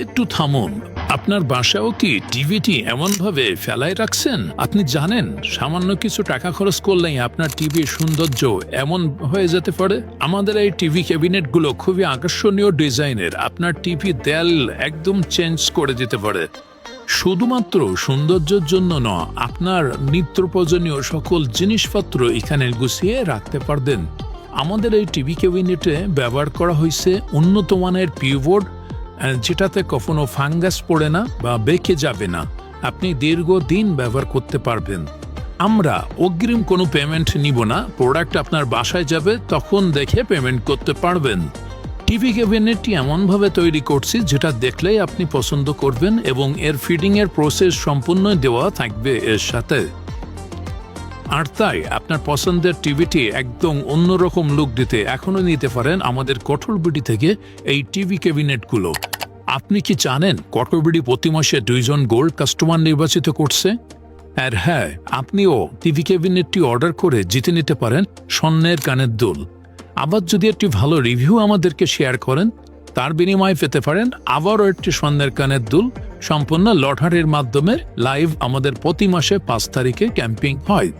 একটু থামুন। আপনার বাসাও কি টিভিটি এমনভাবে ফেলায় রাখছেন? আপনি জানেন, সামান্য কিছু টাকা খরচ করলেই আপনার টিভির সৌন্দর্য এমন হয়ে যেতে পারে? আমাদের এই টিভি ক্যাবিনেটগুলো খুবই আকর্ষণীয় ডিজাইনের। আপনার টিভি দেয়াল একদম চেঞ্জ করে দিতে পারে। শুধুমাত্র সৌন্দর্যের জন্য নয়, আপনার নিত্য প্রয়োজনীয় সকল জিনিসপত্র এখানে গুছিয়ে রাখতে পারবেন। আমাদের এই টিভি ক্যাবিনেটে ব্যবহার করা হয়েছে উন্নত মানের পিউবোর্ড যেটাতে কখনো ফাঙ্গাস পড়ে না বা বেঁকে যাবে না, আপনি দীর্ঘদিন ব্যবহার করতে পারবেন। আমরা অগ্রিম কোনো পেমেন্ট নিব না প্রোডাক্ট আপনার বাসায় যাবে, তখন দেখে পেমেন্ট করতে পারবেন। টিভি ক্যাবিনেটটি এমনভাবে তৈরি করছি, যেটা দেখলেই আপনি পছন্দ করবেন এবং এর ফিডিংয়ের প্রসেস সম্পূর্ণ দেওয়া থাকবে এর সাথে। আর তাই আপনার পছন্দের টিভিটি একদম অন্যরকম লুক দিতে এখনও নিতে পারেন আমাদের কঠোরবিডি থেকে এই টিভি ক্যাবিনেটগুলো। আপনি কি জানেন কঠোরবিডি প্রতি মাসে দুইজন গোল্ড কাস্টমার নির্বাচিত করছে? আর হ্যাঁ আপনিও টিভি ক্যাবিনেটটি অর্ডার করে জিতে নিতে পারেন স্বর্ণের কানের দুল। আবার যদি একটি ভালো রিভিউ আমাদেরকে শেয়ার করেন, তার বিনিময়ে পেতে পারেন আবারও একটি স্বর্ণের কানের দুল সম্পূর্ণ লটারির মাধ্যমে লাইভ আমাদের প্রতি মাসে পাঁচ তারিখে ক্যাম্পিং হয়।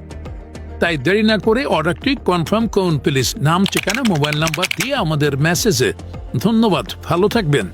তাই দেরি না করে অর্ডারটি কনফার্ম করুন, প্লিজ। নাম, ঠিকানা, মোবাইল নাম্বার দিয়ে আমাদের মেসেজে। ধন্যবাদ, ভালো থাকবেন।